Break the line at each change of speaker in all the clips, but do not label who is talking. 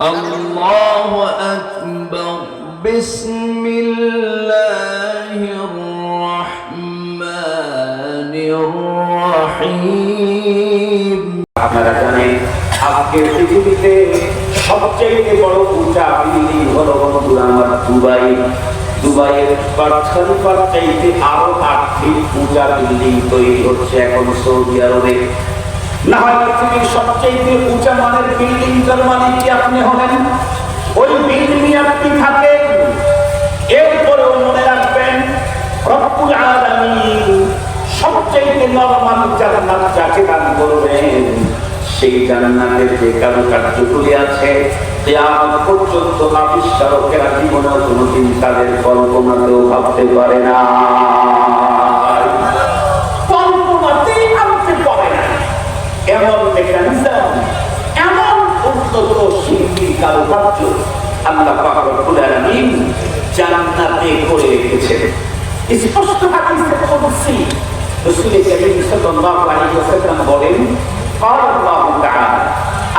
الله أكبر بسم الله الرحمن الرحيم
আপনারা জানেন আজকের পৃথিবীতে সবচেয়ে বড় পূজা বিল্ডিং হলো বন্ধুরা আমার দুবাই দুবাইয়ের বার্সালিপার চাইতে আরো আর্থিক পূজা বিল্ডিং তৈরি হচ্ছে এখন সৌদি আরবে না হয় পৃথিবীর সবচেয়ে উঁচা মানের বিল্ডিং জার্মানি কি আপনি হলেন ওই বিল্ডিং আপনি থাকেন। এরপরেও মনে রাখবেন, রব্বুল আলামিন সবচেয়ে নরমান জান্নাত যাকে দান করবেন, সেই জান্নাতের যে কারুকার্যগুলি আছে, কিয়ামত পর্যন্ত আবিষ্কারকেরা জীবনেও কোনোদিন তাদের কল্পনাতেও ভাবতে পারে না। শিল্পী কারুকার্য আল্লাহ পাক রব্বুল আলামিন জান্নাতে করে রেখেছেন স্পষ্ট হাদিসে কুদসি রাসূল করিম সাল্লাল্লাহু আলাইহি ওয়াসাল্লাম বলেন قال الله تعالى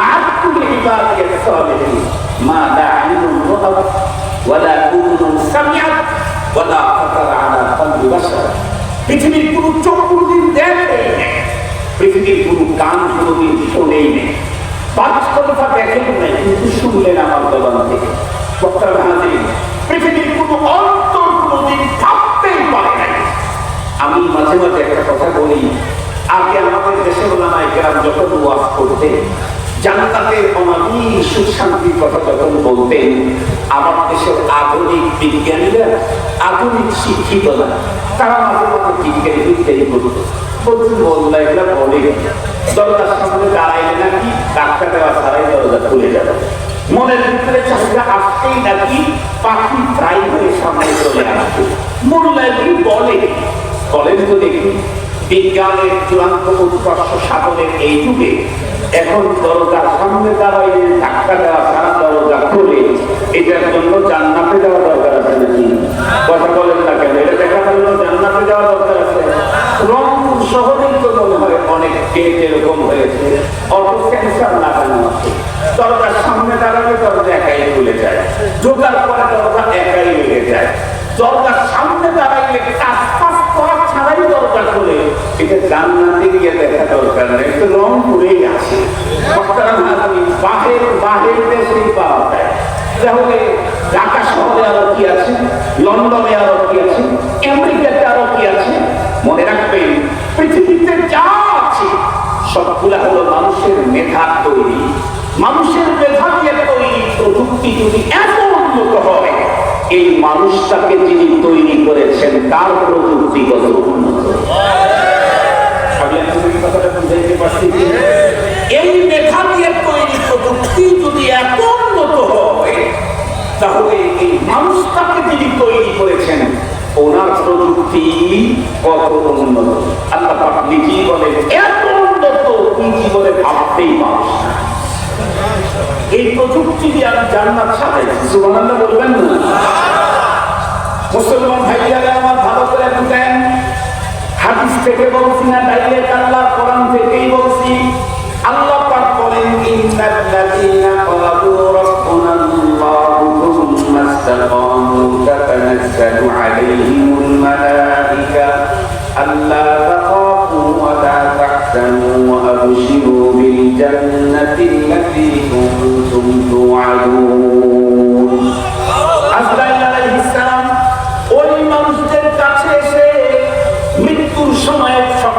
أعدت لعبادي الصالحين ما لا عين رأت ولا أذن سمعت ولا خطر على قلب بشر পৃথিবীর কোন চোখ কোনদিন দেখে পৃথিবীর কোন কান কোনদিন শোনেই নেই বাস্তবতা দেখেন নাই, কিন্তু শুনলেন আমার দোকান থেকে। বক্তার হাজির, পৃথিবীর কোন অন্তর কোনদিন ভাবতেই পারে নাই। আমি মাঝে মাঝে একটা কথা বলি, আগে আমাদের দেশে ওলামাই গ্রাম যখন ওয়াজ করতে জান্নাতের অনামি সুখ শান্তির কথা যখন বলতেন, আমার দেশের আধুনিক বিজ্ঞানীরা, আধুনিক শিক্ষিতরা, তারা মাঝে মাঝে বিজ্ঞানী বিদ্যাই করতো বলেন তো দেখি, বিজ্ঞানের চূড়ান্ত উৎকর্ষ সাধনের এই যুগে এখন দরজার সামনে দাঁড়াইলে ধাক্কা দেওয়া সারা দরজা খুলে এটার জন্য জান্নাতে যাওয়া দরকার আছে নাকি কথা বলেন না কেন এটা দেখা গেল জান্নাতে যাওয়া দরকার আছে রংপুর শহরেই তো মনে হয় অনেক গেট এরকম হয়েছে অটো ক্যান্সার লাগানো আছে দরজার সামনে দাঁড়ালে দরজা একাই খুলে ঢোকার পরে দরজা একাই লেগে যায়। দরজার সামনে দাঁড়াইলে কাজ পাস করা ছাড়াই দরজা খুলে। এটা জান্নাতে গিয়ে দেখা দরকার নেই, একটু রংপুরেই আছে বাহের বাহের দেশেই পাওয়া যায়। তাহলে ঢাকা শহরে আরও কি আছে? লন্ডনে আরও কি আছে? আমেরিকাতে আরও কি আছে? মনে রাখবেন, পৃথিবীতে যা আছে, সবগুলা হলো মানুষের মেধা তৈরি। মানুষের মেধা দিয়ে তৈরি, প্রযুক্তি যদি এত উন্নত হয় এই মানুষটাকে যিনি তৈরি করেছেন, তার প্রযুক্তিগত? এই মেধা দিয়ে তৈরি প্রযুক্তি যদি এত উন্নত হয়, তাহলে এই মানুষটাকে যিনি তৈরি করেছেন, ওনার প্রযুক্তি কত উন্নত? আল্লাহ পাক নিজেই বলেন, এত উন্নত কি জীবনে ভাবতেই মানুষ এই প্রযুক্তি দিয়ে আমি জান্নাত সাজাই সুবহানাল্লাহ বলবেন না? মুসলমান ভাইয়ারা আমার ভালো করে বুঝেন। হাদিস থেকে বলছি না ডাইরেক্ট আল্লাহ কোরআন থেকেই বলছি। আল্লাহ পাক বলেন, ইন্নাল্লাযীনা ক্বালু রাব্বুনা আল্লাহু থুম্মা ইসতাকামু তাতানাজ্জালু আলাইহিমুল মালায়েকা আল্লা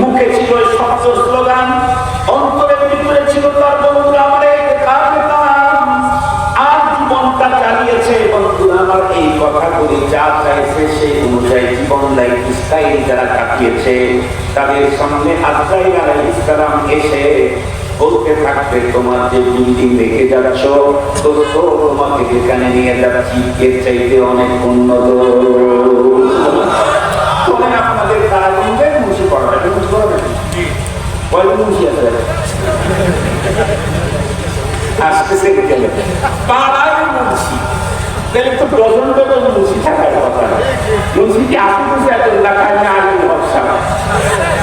মুখে ছিল শব্দ স্লোগান অন্তরের ভিতরে ছিল তার বন্ধুরা, আমার আর জীবনটা চালিয়েছে বন্ধুরা, আমার এই কথাগুলি যা চাইছে সেই অনুযায়ী জীবন লাইফ স্টাইল যারা কাটিয়েছে, তাদের সামনে আজরাইল আলাইহিস সালাম এসে বলতে থাকবে, তোমার যে বিল্ডিং রেখে যাচ্ছ, তো তোমাকে যেখানে নিয়ে যাচ্ছি, এর চাইতে অনেক উন্নত। তখন আপনাদের তারা মুন্সি পড়াবে মুন্সি পড়াবে কয়জন মুন্সি আছে আসতেছে গেলে। পাড়ায় মুন্সি তাহলে তো ডজন ডজন মুন্সি থাকার কথা মুন্সি কি আসতেছে এত এলাকায় না আগে ভরসা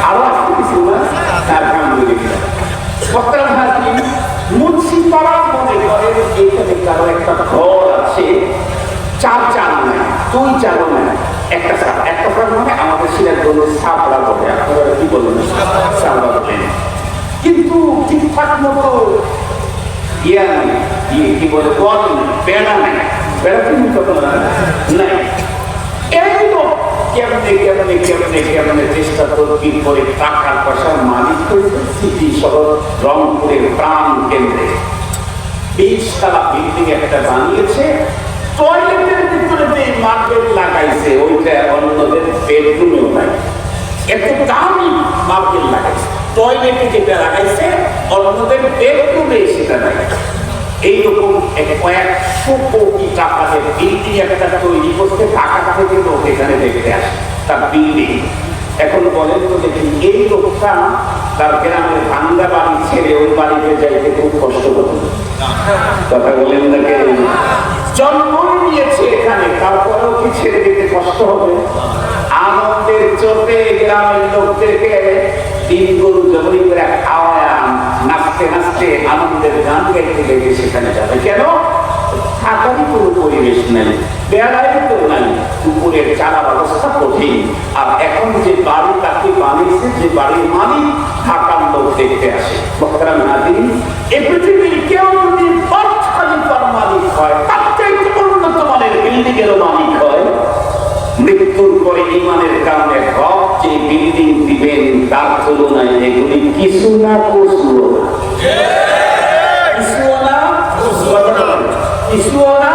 আরও আসতে কিছু না আলহামদুলিল্লাহ বক্তার হাসি মুন্সি পাড়ার মনে করেন এখানে কারও একটা ঘর আছে, চার চাল নাই, দুই চালও নাই। একটা সাপ একটা সাপ মানে আমাদের সিলেট বলল সাপড়া বলে আপনারা কি বলবেন সাপড়া বলেন কিন্তু ঠিকঠাক মতো ইয়া নাই, কি বলে বেড়া নাই। বেড়া নাই। তো কেমনে কেমনে কেমনে কেমনে চেষ্টা তদবির করে টাকার পয়সার মালিক হয়েছে সিটি শহর রংপুরের প্রাণ কেন্দ্রে। বিশতলা বিল্ডিং একটা বানিয়েছে টয়লেটের ভিতরে যে মার্বেল লাগাইছে, ওইটা অন্যদের বেডরুমেও নাই। এত দামি মার্বেল লাগাইছে। টয়লেটে যেটা লাগাইছে, অন্যদের বেডরুমে সেটা নাই। এইরকম কয়েকশো কোটি টাকাতে বিল্ডিং একটা তৈরি করতে টাকাটা থেকে লোক এখানে দেখতে আসে। তার বিল্ডিং এখন বলেন তো দেখি, এই লোকটা তার গ্রামের ভাঙ্গা বাড়ি ছেড়ে ওই বাড়িতে যাইতে খুব কষ্ট করত কথা বলেন না কে নিয়েছে এখানে, তারপরেও কি ছেড়ে দিতে কষ্ট হবে? আনন্দের চোখে গ্রামের লোকদেরকে তিন গরু জমি খাওয়ায়, নাচতে নাচতে আনন্দের গান গাইতে গাইতে সেখানে যাবে। কেন? থাকারই কোনো পরিবেশ নেই বেড়াই তো নাই উপরের চালার অবস্থা কঠিন। আর এখন যে বাড়ি বানিয়েছে যে বাড়ির মালিক থাকার লোক দেখতে আসে। বকরাম নাদিন এ পৃথিবীর কেউ যদি পাঁচ খালিফার মালিক হয় তার চাইতে উন্নত মানের বিল্ডিং মালিক হয়। মৃত্যুর পরে ইমানের কারণে রব যে বিল্ডিং দিবেন তার তুলনায় এগুলি কিছু না কচুও না কিছুও না কিছুও না